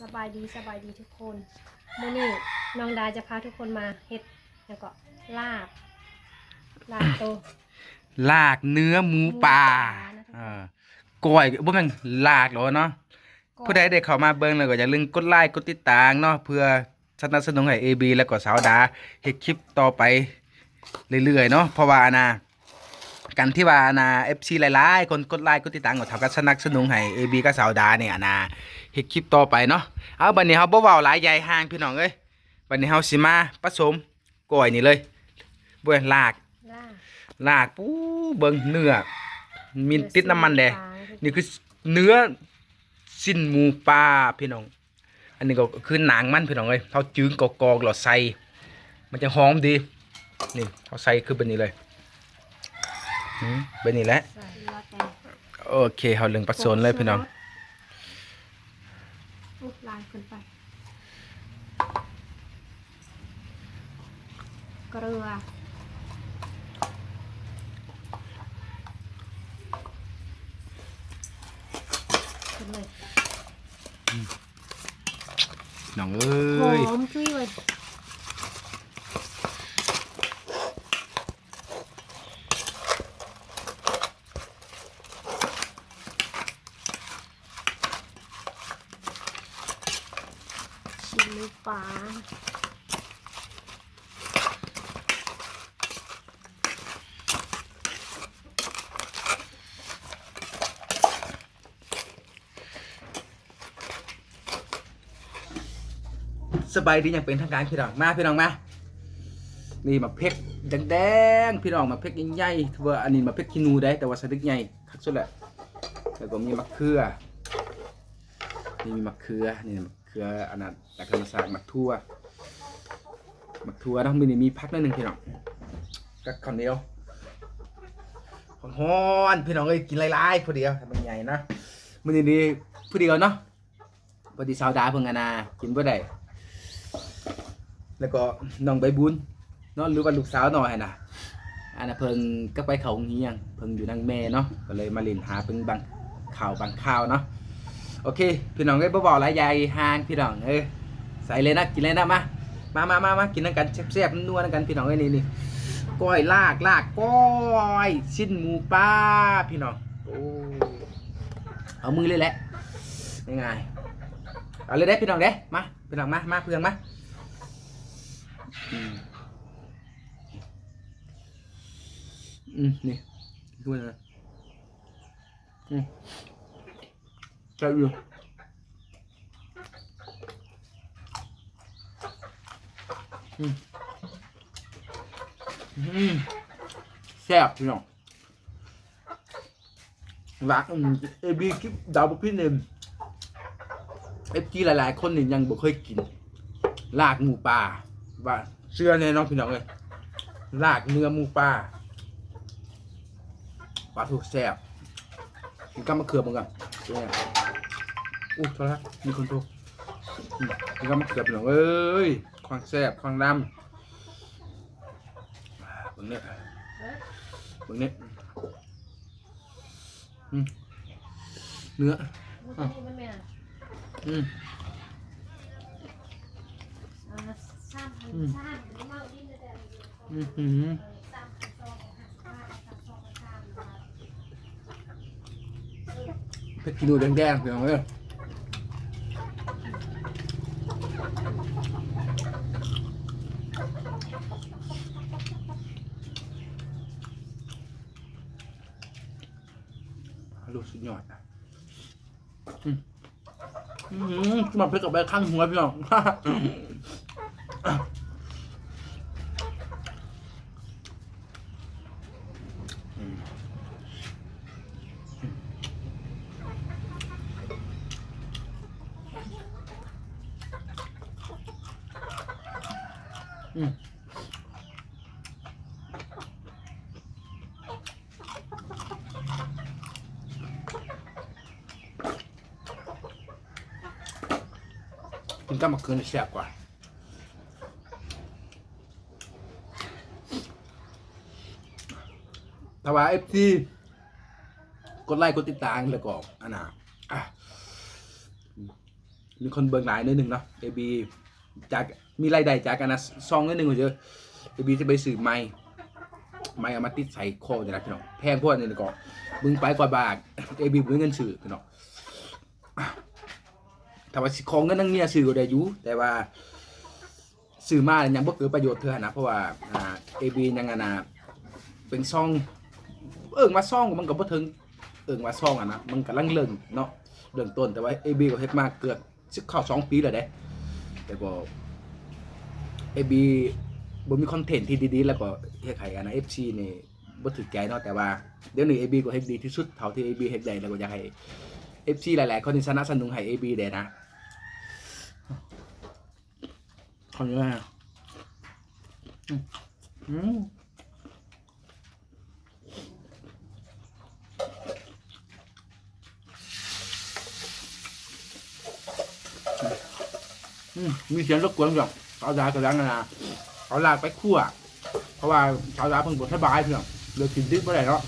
สบายดีสบายดีทุกคนมื้อนี้น้องดาจะพาทุกคนมาเฮ็ดแล้วก็ลาบลาบโตลากเนื้อหมูป่าหมูป่านะเออก้อยบ่แม่นลากหรอเนาะก็ผู้ใดได้เข้ามาเบิ่งแล้วก็อย่าลืมกดไลค์กดติดตามเนาะเพื่อสนับสนุนให้ AB แล้วก็สาวดาเฮ็ดคลิปต่อไปเรื่อยๆเนาะเพราะว่าอนา การที่ว่าอนา FC หลายๆ คนกดไลค์กดติดตามก็เท่ากับสนับสนุนให้ AB กับสาวดาเนี่ยอนาเฮ็ดคลิปต่อไปเนาะเอาบัดนี้เฮาบ่เว้าหลายใหญ่ห่างพี่น้องเอ้ยบัดนี้เฮาสิมาผสมก้อยนี่เลยบ่ลากลาบลากปูเบิ่งเนื้อมีติดน้ำมันแดงปลานี่คือเนื้อสิ้นหมูปลาพี่น้อง อันนี้ก็คือหนังมันพี่น้องเอ้ยเขาจืงกอกๆหลอดใส่มันจะหอมดีนี่เขาใส่คือเป็นนี้เลยอืม เป็นนี้แหละใส่แล้วแต่โอเคเขาเรื่องผสมเลยพี่น้องอุ๊ยลายขึ้นไปเกลือขึ้นเลยน้องเอห้ยอมจุ้ยเลยชิมหมูป่า สบายดีอย่างเป็นทางการพี่น้องมาพี่น้องมานี่มาเพกแดงๆพี่น้องมาเพกใหญ่ๆถือว่าอันนี้มาเพกขี้นูได้แต่ว่าสะดึกใหญ่คักสุดแหละแล้วก็มีมะเขือนี่มีมะเขือนี่มะเขืออันนั้นจากธรรมศาสตร์มะทั่วมะทั่วเนาะมีนี่มีพักหนิดนึงพี่น้องกับข้าวเหนียวฮ้อนพี่น้องเอ้ยกินหลายๆพอดียวทำเป็นใหญ่นะมันนี่ดีพอดียวเนาะพอดีสาวดาเพิ่งอะนากินบ่ได้ แล้วก็น้องใบบุญเนาะหรือว่าลูกสาวหน่อยนะอันน่ะเพิ่งก็ไปเขาเฮียงเพิ่งอยู่นางแม่เนาะก็เลยมาเล่นหาเพิ่งบางข่าวบางข่าวเนาะโอเค พี่น้องเอ้บ่บอกหลายยายห่างพี่น้องเอ้ยใส่เลยนะกินเลยนะมามามามามากินน้ำกันแซ่บๆนัวๆน้ำกันพี่น้องเอ้ยนี่นี่ก้อยลากลากก้อยชิ้นหมูปลาพี่น้องโอ้เอามือเลยแหละง่ายๆเอาเลยเด้พี่น้องเด้มาพี่น้องมามาเพื่อนมา อืมอืมนี่ดูนะอืมใช่อยู่อืมอืมแซ่บพี่น้องรักเอบีคลิปดาวบุพี่เนมเอฟจีหลายๆ คนนี่ยังบ่เคยกิน ลากหมูป่า ว่าเชื่อแน่น้องพี่น้องเลยลากเนื้อหมูป่าปลาถูกแซ่บกินกับมะเขือมึงกันเนี่ยอู้โทษนะมีคนโทรอืมกินกับมะเขือพี่น้องเอ้ยความแซ่บความดำเบิ่งเนี่ยเบิ่งเนี่ยอืมเนื้อมันจะมีมันแม่นอืม อืมอือห้าสิบห้าซ้ำซ้ำซ้ำเพชรกินูแดงๆพี่น้องเอ้ยลูกสุดยอดนะอืมอืมมาเพชรกับใบข้างหัวพี่น้อง กินกับมะเขือนี่แซ่บกว่าถ้าว่าเอฟซีกดไลค์กดติดตามแล้วก็อันน่ะอะมีคนเบิ่งหลายนิดนึงเนาะ AB จาก มีรายได้จากกันนะซองนิดนึงเยอะ AB จะไปซื้อไม้ไม้เอามาติดใส่คอจะนะพี่น้องแพงพวกนี้ก็มึงไปกว่าบาท AB บ่มีเงินซื้อพี่น้องถ้าว่าสิของเงินนั่งเนี่ยซื้อก็ได้อยู่แต่ว่าซื้อมาแล้วยังบ่เกิดประโยชน์เท่านะเพราะว่าอ่า AB ยังอะนะเป็นซองเอิงว่าซองมันก็บ่ถึงเอิงว่าซองอะนะมันกำลังเริ่มเนาะเริ่มต้นแต่ว่า AB ก็เฮ็ดมาเกือบสิเข้าสองปีแล้วเด้แต่ก็ AB บ่มีคอนเทนต์ที่ดีๆ แล้วก็เฮ็ดให้อันนะ FC นี่บ่ถูกใจเนาะแต่ว่าเดี๋ยวนี้ AB ก็เฮ็ดดีที่สุดเท่าที่ AB เฮ็ดได้แล้วก็อยากให้ FC หลายๆ คนที่สนับสนุนให้ AB ได้นะขอบคุณมากอืมอืมมีเสียงรบกวนเพื่อน ชาวดากำลังนะเอาลากไปคั่วเพราะว่าชาวดาเพิ่งปวดสบายเพื่อนเลยกินดิบไม่ได้เนาะ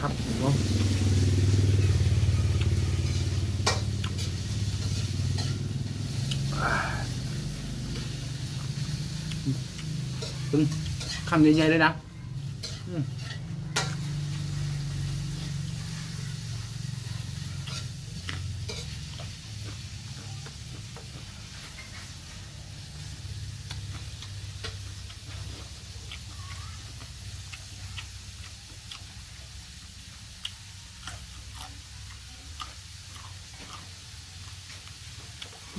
ครับผมว่าอ่าอืมเป็นคำใหญ่ๆเลยนะ อืม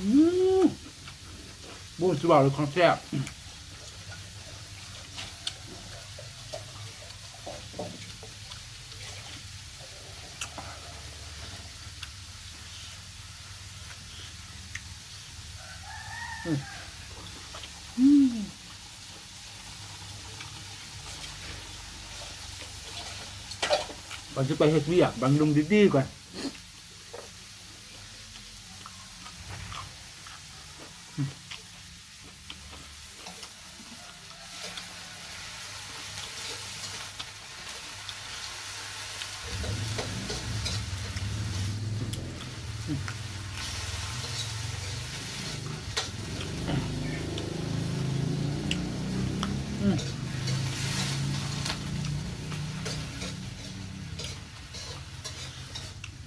อืม บูสบาเลยของแซ่บก่อนจะไปเฮ็ดเวียกบางลุงดีๆก่อน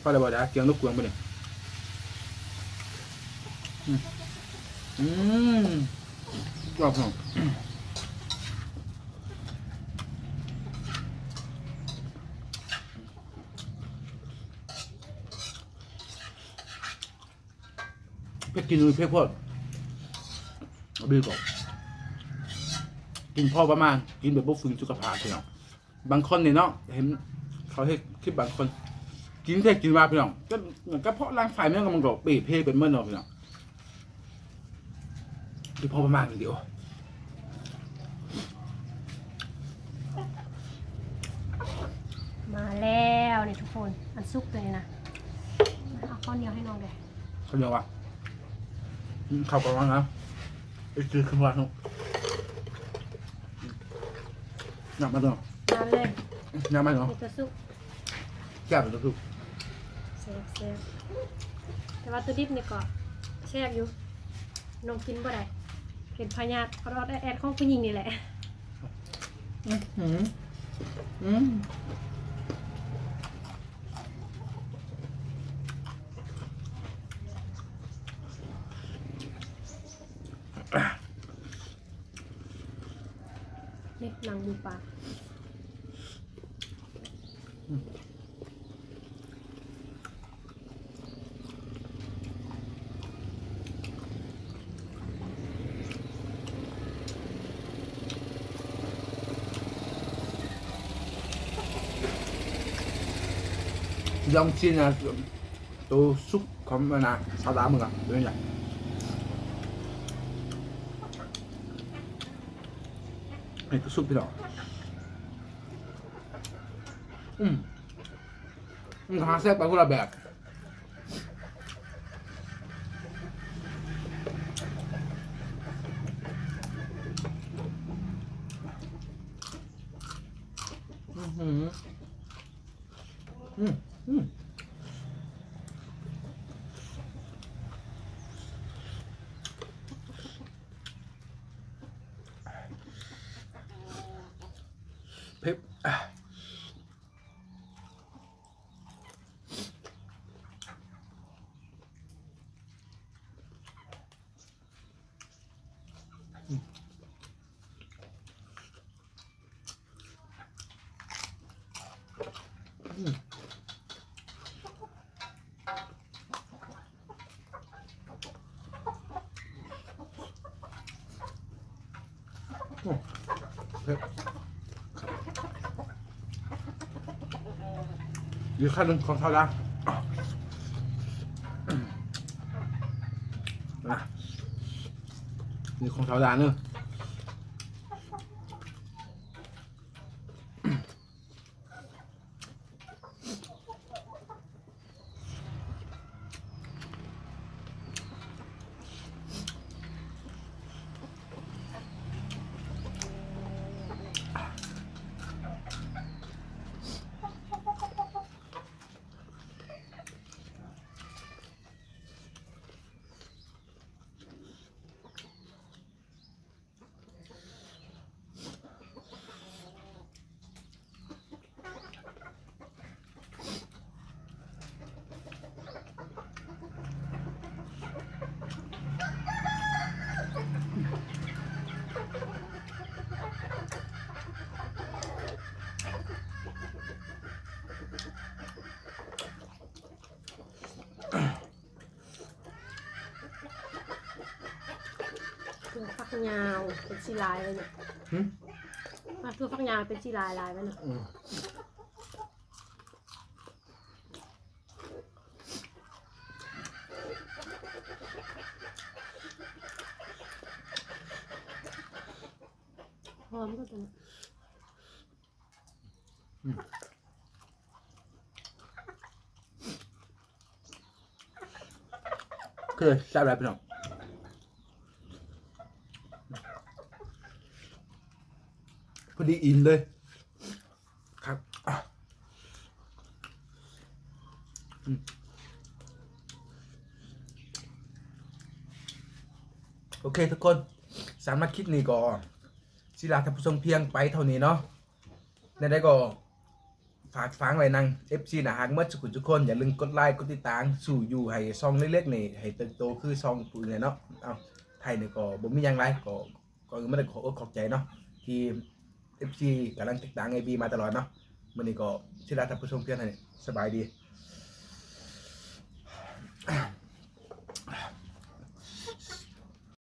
พอได้บ่ได้เกียงลูกกวงไปเนี่ยอืมอืมชอบของเพชรกินดูเพชรพอดเอาดีกว่ากินพ่อประมาณ กินแบบบุฟฟื้นสุขภาพพี่น้องบางคนเนี่ยเนาะเห็นเขาให้คลิปบางคน กินแค่กินมาพี่น้องก็เหมือนกับเพาะร่างไฟมันก็มันก็เปรีเพเป็นเมื่อเนาะพี่น้องกินพอประมาณเดียวมาแล้วนี่ทุกคนอันซุกตัวนี้นะเอาข้าวเหนียวให้น้องเลยเขาเรียกว่าอืมเข้าประมาณนะไอ้คือขึ้นมาเนาะน้ำมาเนาะมาเลยน้ำมาเนาะนี่ตัวซุกแก้วเป็นตัวทุก เซฟเซฟแต่ว่าตัวดิบนี่ก็แซ่บอยู่น้องกินบ่ได้เห็นพญาติเขารอดแอดของผู้หญิงนี่แหละอืมอืมอืมนี่นางหมูปลา ยองชินนะตัวซุปของมันนะชาดามึงอะเป็นไงไอ้ตัวซุปพี่น้องอืมมันหาแซ่บไปคนละแบบอืมอืม เพ็บอีขั้นหนึ่งของเขาละนี่ของเขาดานเนอะ ตัว ฟักยาวเป็นสีลายเลยเนี่ยหึอะตัวฟักยาวเป็นสีลายลายไว้เนาะอืมหอมก็ตัวนี้คือแซ่บอะไรพี่น้อง อดีอินเลย ครับอะอืมโอเคทุกคนสามารถคลิปนี้ก็ศิลาท่านผู้ชมเพียงไปเท่านี้เนาะในได้ก็ฝากฟังไว้นัง FC นะฮักเมื่อสุขุทุกคน อย่าลืมกดไลค์กดติดตามสู่อยู่ให้ซองเล็กๆนี่ให้เติบโตคือซองปุ๋ยเนี่ยเนาะเอาไทยเนี่ยก็บ่มีหยังไรก็ก็ไม่ได้ขออกขอบใจเนาะที่ เอฟซีกำลังติดตามไอบีมาตลอดเนาะมันนี้ก็ศิลาท่านผู้ชมเพียงเท่านี้สบายดี